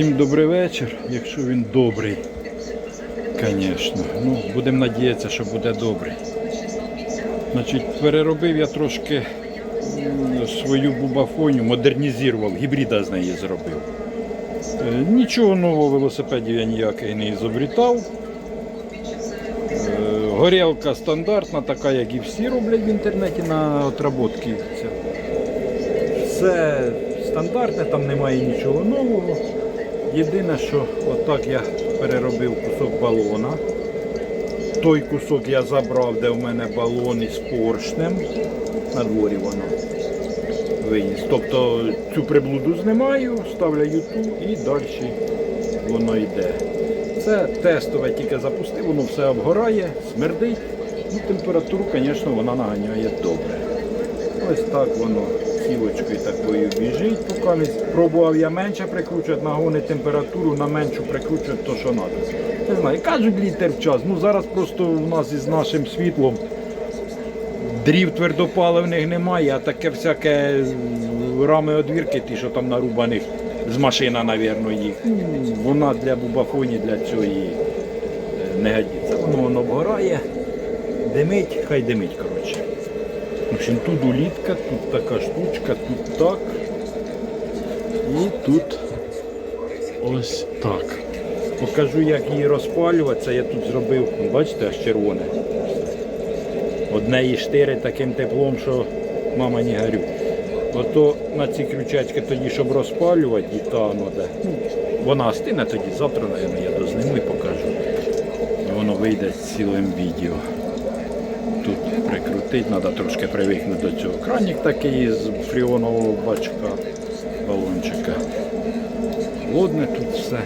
Всім добрий вечір, якщо він добрий. Звісно. Ну, будемо надіятися, що буде добрий. Значить, переробив я трошки свою бубафоню, модернізував, гібрида з неї зробив. Е, Нічого нового велосипедів я ніяких не ізобрітав. Е, Горілка стандартна, така, як і всі роблять в інтернеті на отработки. Все стандартне, там немає нічого нового. Єдине, що отак я переробив кусок балона. Той кусок я забрав, де в мене балон із поршнем. На дворі воно виніс. Тобто цю приблуду знімаю, ставляю ту і далі воно йде. Це тестове тільки запустив, воно все обгорає, смердить. Ну, температуру, звісно, вона наганяє добре. Ось так воно сілочкою такою біжить, поки пробував я менше прикручувати, нагони температуру на меншу прикручувати, то що треба. Не знаю, кажуть літер в час. Ну зараз просто у нас із нашим світлом дрів твердопаливних немає, а таке всяке рами одвірки, ті, що там нарубаних з машина, мабуть, їх. Вона для бубафоні, для цієї е, не годиться. Воно, воно обгорає, димить, хай димить, коротше. В общем, тут улітка, тут така штучка, тут так. І тут ось так. Покажу, як її розпалювати. Це я тут зробив, бачите, аж червоне. Одне і штири таким теплом, що мама не горю. Ото на ці крючачки тоді, щоб розпалювати, і та воно де. Ну, вона стине тоді, завтра, мабуть, я дозниму і покажу. І воно вийде з цілим відео. Тут прикрутити, треба трошки привикнути до цього. Кранік такий з фріонового бачка, балончика. Холодне тут все.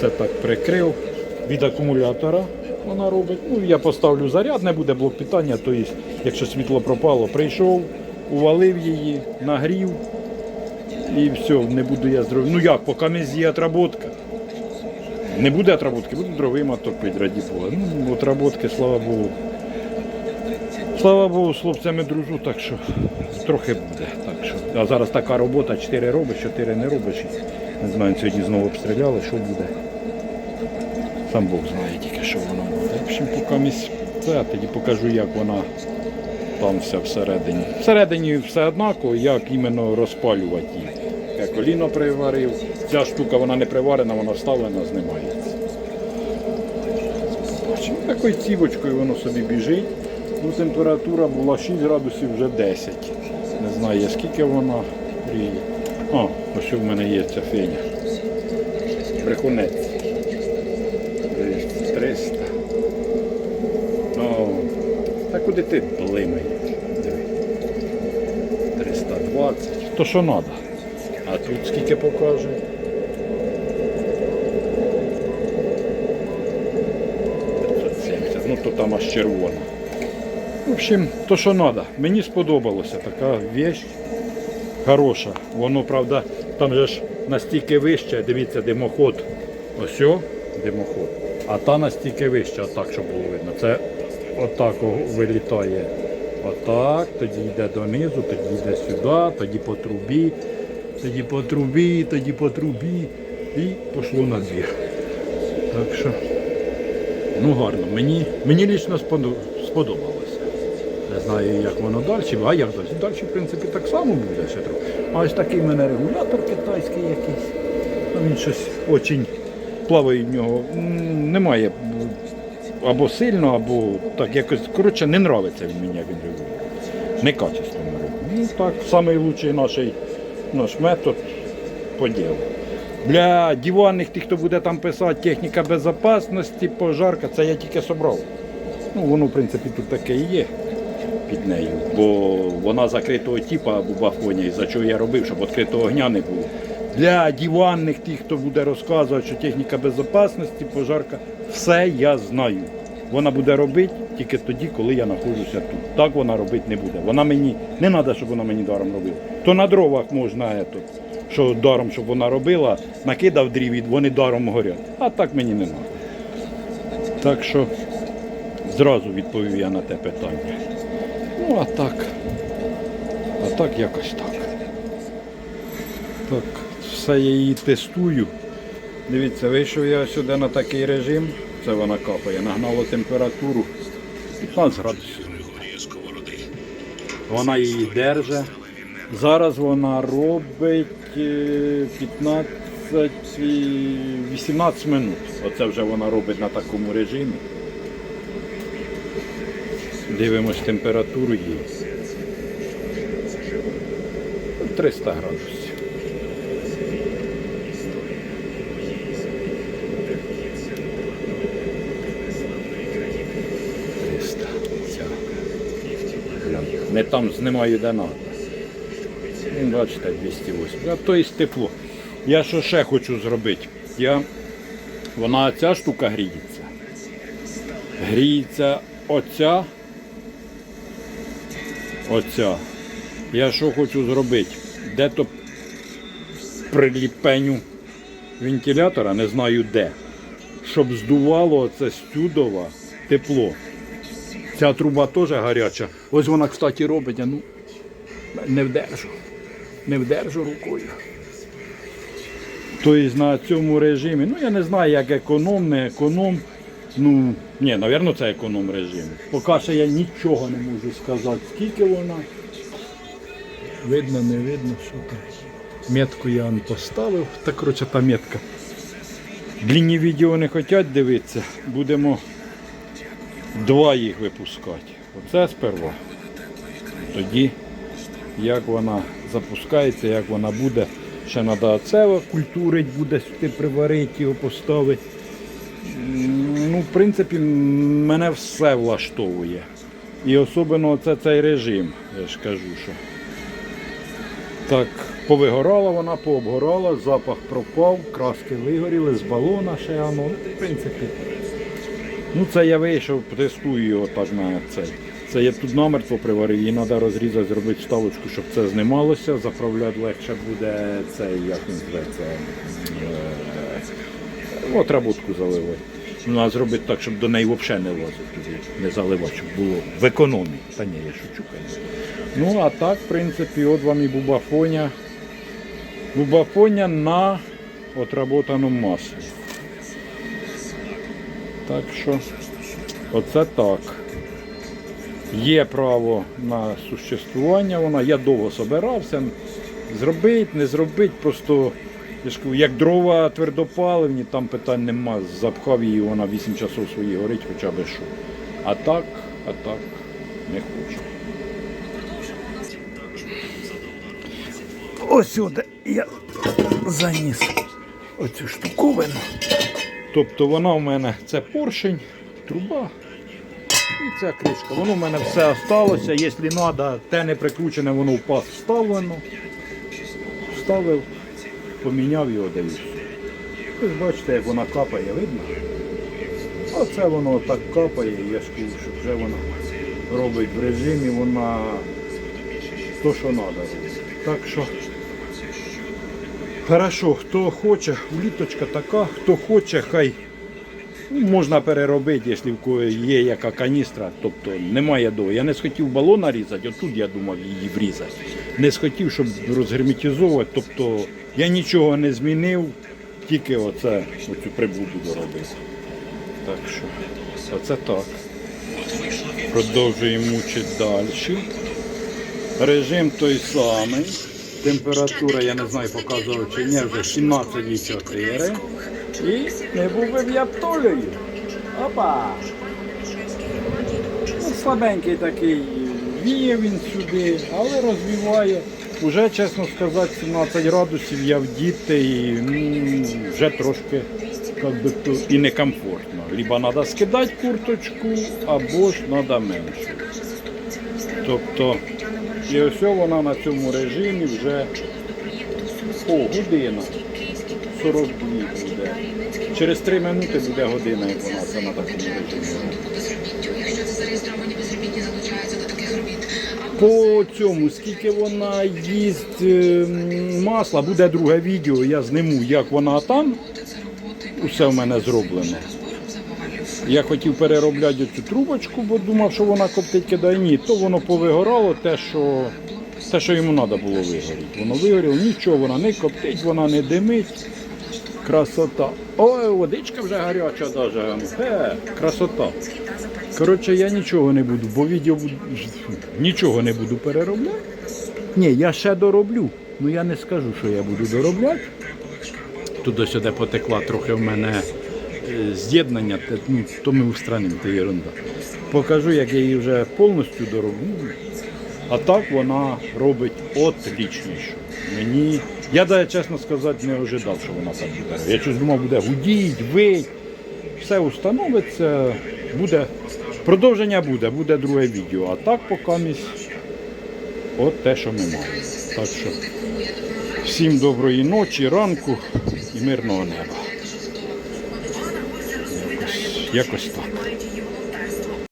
Це так прикрив. Від акумулятора вона робить. Ну, я поставлю заряд, не буде блок питання, тобто, якщо світло пропало, прийшов, увалив її, нагрів і все, не буду я зробити. Ну як, поки не з'є отработка. Не буде отработки, буду дровий пити, раді Бога. Ну, отработки, слава Богу. Слава Богу, з хлопцями дружу, так що трохи буде. Так що. А зараз така робота, 4 робиш, 4 не робиш. Не знаю, сьогодні знову обстріляли, що буде. Сам Бог знає тільки, що воно буде. В общем, поки місь це, тоді покажу, як вона там вся всередині. Всередині все однаково, як іменно розпалювати її. Я коліно приварив. Ця штука вона не приварена, вона вставлена, знімається. Такою цівочкою воно собі біжить. Ну, температура була 6 градусів, вже 10. Не знаю, скільки вона гріє. А, ось в мене є ця феня. Брехунець. 300. Ну, та куди ти блимаєш? Диви. 320. То що треба. А тут скільки покаже? 570. Ну то там аж червона. Общем, то що треба. Мені сподобалося. Така вещь хороша. Воно, правда, там же ж настільки вище, дивіться, димоход. Ось димоход. А та настільки вище, отак, щоб було видно. Це отак вилітає. Отак, тоді йде донизу, тоді йде сюди, тоді по трубі, тоді по трубі, тоді по трубі. І пішло на двір. Так що, ну гарно. Мені, мені лічно сподобалося. Не знаю, як воно далі, а як далі? Далі, в принципі, так само буде ще трохи. А ось такий в мене регулятор китайський якийсь. Він щось очень плаває в нього. Немає або сильно, або так якось. Коротше, не нравиться він мені, як він регулює. Некачественно робить. Ну так, найкращий наш, наш метод по ділу. Для диванних тих, хто буде там писати техніка безпечності, пожарка, це я тільки собрав. Ну, воно, в принципі, тут таке і є під нею, бо вона закритого типу бубафоня, за чого я робив, щоб відкритого огня не було. Для диванних тих, хто буде розказувати, що техніка безпечності, пожарка, все я знаю. Вона буде робити тільки тоді, коли я знаходжуся тут. Так вона робити не буде. Вона мені не треба, щоб вона мені даром робила. То на дровах можна, що даром, щоб вона робила, накидав дрів, і вони даром горять. А так мені не треба. Так що зразу відповів я на те питання. Ну, а так. А так якось так. Так, все я її тестую. Дивіться, вийшов я сюди на такий режим, це вона капає, нагнало температуру 15 градусів. Вона її держить. Зараз вона робить е, 15 і 18 минут. Оце вже вона робить на такому режимі. Дивимось температуру її. 300 градусів. Не там знімаю де бачите, 208. А то і тепло. Я що ще хочу зробити? Я... Вона ця штука гріється. Гріється оця. Оця. Я що хочу зробити? Де-то приліпеню вентилятора, не знаю де, щоб здувало оце стюдова тепло. Ця труба теж гаряча. Ось вона, кстати, робить, а ну не вдержу. Не вдержу рукою. Тобто на цьому режимі, ну я не знаю, як економ, не економ. Ну, ні, напевно, це економ режим. Поки що я нічого не можу сказати, скільки вона. Видно, не видно, що там. Метку я вам поставив. Так, коротше, та метка. Длінні відео не хочуть дивитися. Будемо два їх випускати. Оце сперва. Тоді, як вона запускається, як вона буде. Ще треба оце культурить, буде сюди приварити, його поставити. Ну, в принципі, мене все влаштовує. І особливо це цей режим, я ж кажу, що. Так, повигорала вона, пообгорала, запах пропав, краски вигоріли з балона ще воно. Ну, в принципі. Ну це я вийшов, тестую його так на цей. Це я тут намертво приварив, її треба розрізати, зробити вставочку, щоб це знімалося, заправляти легше буде цей, як він зветься, отработку заливати. Ну, а зробити так, щоб до неї взагалі не лазити туди, не заливати, щоб було в економії. Та ні, я шучу, звісно. Ну, а так, в принципі, от вам і бубафоня. Бубафоня на отработаному маслі. Так що, оце так. Є право на существування вона. Я довго собирався. Зробити, не зробити, просто я ж кажу, як дрова твердопаливні, там питань нема. Запхав її, вона 8 часов свої горить, хоча б що. А так, а так не хочу. Ось сюди я заніс оцю штуковину. Тобто вона в мене це поршень, труба і ця кришка. Воно в мене все осталося. Якщо треба, те не прикручене, воно в паз вставлено. Вставив, поміняв його дивіться. Ви бачите, як вона капає, видно? Оце воно так капає, я ж що вже воно робить в режимі, вона то, що треба. Так що. Хорошо, хто хоче, уліточка така, хто хоче, хай можна переробити, якщо в кого є яка каністра, тобто немає до. Я не схотів балон нарізати, отут я думав її врізати. Не схотів, щоб розгерметизовувати, тобто я нічого не змінив, тільки оце, оцю прибуду доробив. Так що, оце так. Продовжуємо мучити далі. Режим той самий. Температура, я не знаю, показував чи ні, вже 17,4. І не був би я птолею. Опа! Ну, слабенький такий віє він сюди, але розвиває. Уже, чесно сказати, 17 градусів я в діти і ну, вже трошки як би, і некомфортно. Либо треба скидати курточку, або ж треба менше. Тобто, і ось вона на цьому режимі вже о, година. 42 буде. Через 3 минути буде година, як вона таких робіт. По цьому, скільки вона їсть ем, масла, буде друге відео, я зниму, як вона там. Усе в мене зроблено. Я хотів переробляти цю трубочку, бо думав, що вона коптить кидає. Ні, то воно повигорало, те, що те, що йому треба було вигоріти. Воно вигоріло, нічого, вона не коптить, вона не димить. Красота. Ой, водичка вже гаряча навіть. Е, красота. Коротше, я нічого не буду, бо відео нічого не буду переробляти. Ні, я ще дороблю. Ну я не скажу, що я буду доробляти. Туди-сюди потекла трохи в мене е, з'єднання, ну, то ми устранимо, це ерунда. Покажу, як я її вже повністю дороблю. А так вона робить отлічніше. Мені. Я навіть, чесно сказати, не ожидав, що вона так буде. Я щось думав, буде гудіть, вить. Все установиться, буде. Продовження буде, буде друге відео. А так поки місь от те, що ми маємо. Так що всім доброї ночі, ранку і мирного неба. Якось, якось так.